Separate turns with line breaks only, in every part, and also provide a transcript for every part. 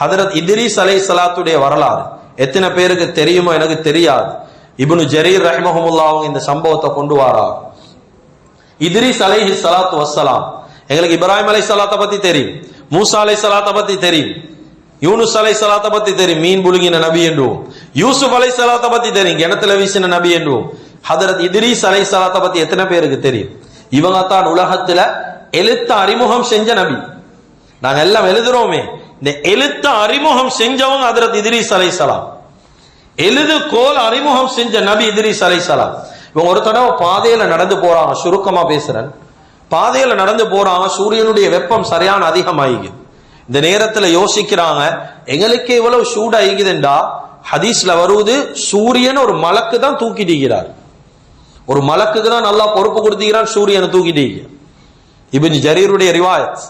ஹதரத் இதிரிஸ் அலை சலாத்துடைய வரலாறு. எத்தனை பேருக்கு தெரியுமோ எனக்கு தெரியாது. இபுனு ஜரீர் ரஹ்மஹமுல்லா அவங்க இந்த சம்பவத்தை கொண்டு வாரா இதிரிஸ் அலைஹி சலாத்து வசலாம் எங்களுக்கு இப்ராஹிம் அலை சலாத்தை பத்தி தெரியும். மூசா அலை சலாத்தை பத்தி தெரியும். யூனுஸ் அலை சலாத்தை பத்தி தெரியும். மீன் புழுங்கின நபி என்றும். யூசுப் அலை சலாத்தை பத்தி தெரியும். கிணத்துல வீசின நபி என்றும். ஹதரத் இதிரிஸ் அலை சலாத்தை பத்தி எத்தனை பேருக்கு தெரியும்? இவங்க தான் உலகத்துல எழுத்த அறிமுகம் செஞ்ச நபி. நாங்க எல்லாம் எழுதுறோமே. இந்த எழுத்த அறிமுகம் செஞ்சவங்க அதரத் இதிரிஸ் அலை சலாம் எழுது கோல் அறிமுகம் செஞ்ச நபி இதிரிஸ் அலை சலாம் இவங்க ஒரு தடவை பாதையில நடந்து போறாங்க சுருக்கமா பேசுறேன். பாதையில நடந்து போறாங்க சூரியனுடைய வெப்பம் சரியான அதிகமாகிக்குது. இந்த நேரத்துல யோசிக்கிறாங்க எங்களுக்கு இவ்வளவு சூடாகிக்குதுண்டா? ஹதீஸ்ல வருவது சூரியன் ஒரு மலக்கு தான் தூக்கிட்டு ஒரு மலக்குக்கு தான் நல்லா பொறுப்பு கொடுத்துக்கிறான் சூரியனை தூக்கிட்டு இபின் ஜரீருடைய ரிவாயத்.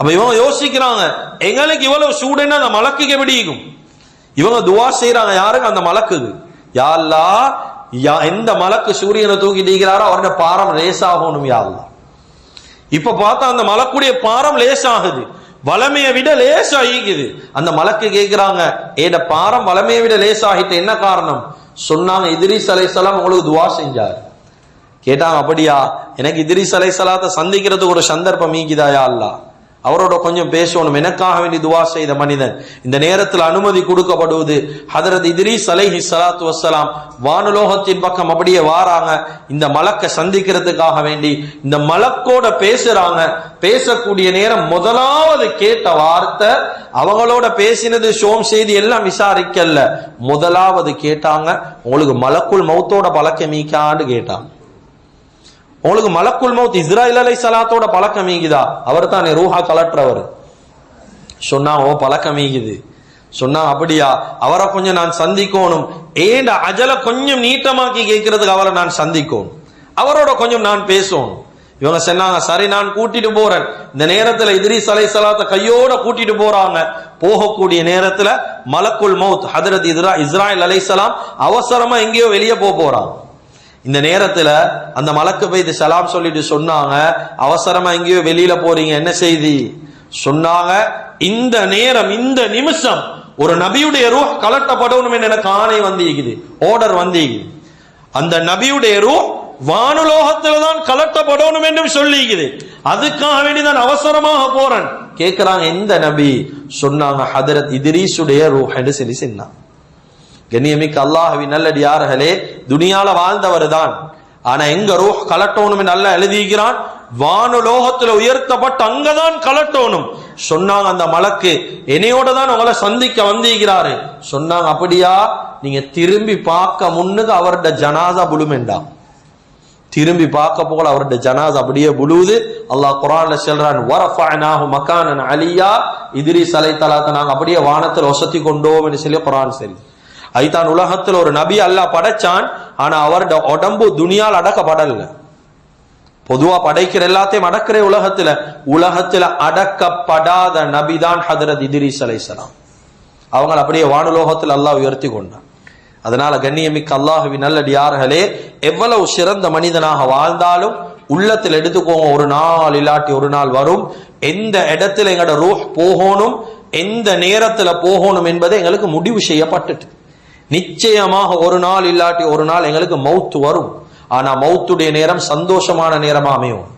அப்ப இவங்க யோசிக்கிறாங்க எங்களுக்கு இவ்வளவு சூடுன்னு அந்த மலக்குக்கு எப்படி இருக்கும் இவங்க துவா செய்யறாங்க யாருக்கு? அந்த மலக்குக்கு. யா யா எந்த மலக்கு சூரியனை தூக்கி நீக்கிறாரோ அவருடைய பாரம் லேசாகணும் யா இப்ப பார்த்தா அந்த மலக்குடைய பாரம் லேசாகுது. வளமையை விட லேசாகிக்குது அந்த மலக்கு கேட்கிறாங்க ஏட பாரம் வளமையை விட லேசாகிட்டு என்ன காரணம்? சொன்னாங்க எதிரி அலைஹிஸ்ஸலாம் உங்களுக்கு துவா செஞ்சார். கேட்டாங்க அப்படியா? எனக்கு எதிரி அலைஹிஸ்ஸலாத்தை சந்திக்கிறதுக்கு ஒரு சந்தர்ப்பம் மீக்குதாயா அல்லாஹ் அவரோட கொஞ்சம் பேசணும். எனக்காக வேண்டி துவா செய்த மனிதன். இந்த நேரத்தில் அனுமதி கொடுக்கப்படுவது ஹதரத் இத்ரீஸ் அலைஹி சலாத்து வசலாம் வானுலோகத்தின் பக்கம் அப்படியே வாராங்க. இந்த மலக்கை சந்திக்கிறதுக்காக வேண்டி. இந்த மலக்கோட பேசுறாங்க. பேசக்கூடிய நேரம் முதலாவது கேட்ட வார்த்தை அவங்களோட பேசினது ஷோம் செய்தி எல்லாம் விசாரிக்கல முதலாவது கேட்டாங்க. உங்களுக்கு மலக்குள் மௌத்தோட பழக்கமீக்கான்னு கேட்டாங்க. உங்களுக்கு மலக்குல் மௌத் இஸ்ராயில் அலை சலாத்தோட பழக்கம் மீகுதா அவர் தானே ரூஹா கலற்றவர். சொன்னா ஓ பழக்கம் மீகுது சொன்னா அப்படியா? அவரை கொஞ்சம் நான் சந்திக்கணும். ஏண்ட அஜல கொஞ்சம் நீட்டமாக்கி கேட்கறதுக்கு அவரை நான் சந்திக்கணும்? அவரோட கொஞ்சம் நான் பேசணும். இவங்க சொன்னாங்க சரி நான் கூட்டிட்டு போறேன். இந்த நேரத்துல இத்ரீஸ் சலை சலாத்த கையோட கூட்டிட்டு போறாங்க. போகக்கூடிய நேரத்துல மலக்குல் மௌத் ஹதரத் இஸ்ரா இஸ்ராயில் அலைசலாம் அவசரமா எங்கேயோ வெளியே போக போறாங்க. இந்த நேரத்துல அந்த மலக்கு போய் சலாம் சொல்லிட்டு சொன்னாங்க அவசரமா எங்கேயோ வெளியில போறீங்க என்ன செய்தி? சொன்னாங்க இந்த நேரம் இந்த நிமிஷம் ஒரு நபியுடைய ரூ கலட்டப்படணும் எனக்கு ஆணை வந்திருக்குது ஆர்டர் வந்திருக்குது அந்த நபியுடைய ரூ வானுலோகத்துல தான் கலட்டப்படணும் என்று சொல்லிக்குது. அதுக்காக வேண்டி நான் அவசரமாக போறேன். கேட்கிறாங்க எந்த நபி? சொன்னாங்க ஹதரத் இதிரீசுடைய ரூஹ் என்று சொல்லி சொன்னான். கண்ணியமிக்க நல்லடி நல்லடியார்களே துனியால வாழ்ந்தவர் தான் ஆனா எங்க ரூஹ் கலட்டோனும் நல்லா எழுதிக்கிறான் வானுலோகத்துல உயர்த்தப்பட்டு அங்கதான் கலட்டோனும். சொன்னாங்க அந்த மலக்கு என்னையோட தான் உங்களை சந்திக்க வந்திருக்கிறாரு. சொன்னாங்க அப்படியா? நீங்க திரும்பி பார்க்க முன்னுக்கு அவருடைய ஜனாதா புழுமெண்டா? திரும்பி பார்க்க போல அவருடைய ஜனாஸ் அப்படியே புழுவுது அல்லாஹ் குரான்ல செல்றான் வரஃபஅனாஹு மக்கானன் அலியா. சலை தலாத்த நாங்க அப்படியே வானத்தில் வசதி கொண்டோம் என்று சொல்லி குரான் சரி ஐதான் உலகத்தில் ஒரு நபி அல்லாஹ் படைச்சான். ஆனா அவருடைய உடம்பு துணியால் அடக்கப்படல. பொதுவா படைக்கிற எல்லாத்தையும் அடக்கிற உலகத்துல உலகத்துல அடக்கப்படாத நபிதான் ஹதரத் இதிரிஸ் அலைசலாம் அவங்களை அப்படியே வானுலோகத்தில் அல்லாஹ் உயர்த்தி கொண்டான். அதனால கண்ணியமிக்க அல்லாஹுவின் நல்லடியார்களே எவ்வளவு சிறந்த மனிதனாக வாழ்ந்தாலும் உள்ளத்தில் எடுத்துக்கோங்க ஒரு நாள் இல்லாட்டி ஒரு நாள் வரும். எந்த இடத்துல எங்களோட ரூஹ் போகணும் எந்த நேரத்துல போகணும் என்பதை எங்களுக்கு முடிவு செய்யப்பட்டுட்டு. நிச்சயமாக ஒரு நாள் இல்லாட்டி ஒரு நாள் எங்களுக்கு மவுத்து வரும். ஆனா மவுத்துடைய நேரம் சந்தோஷமான நேரமா அமையும்.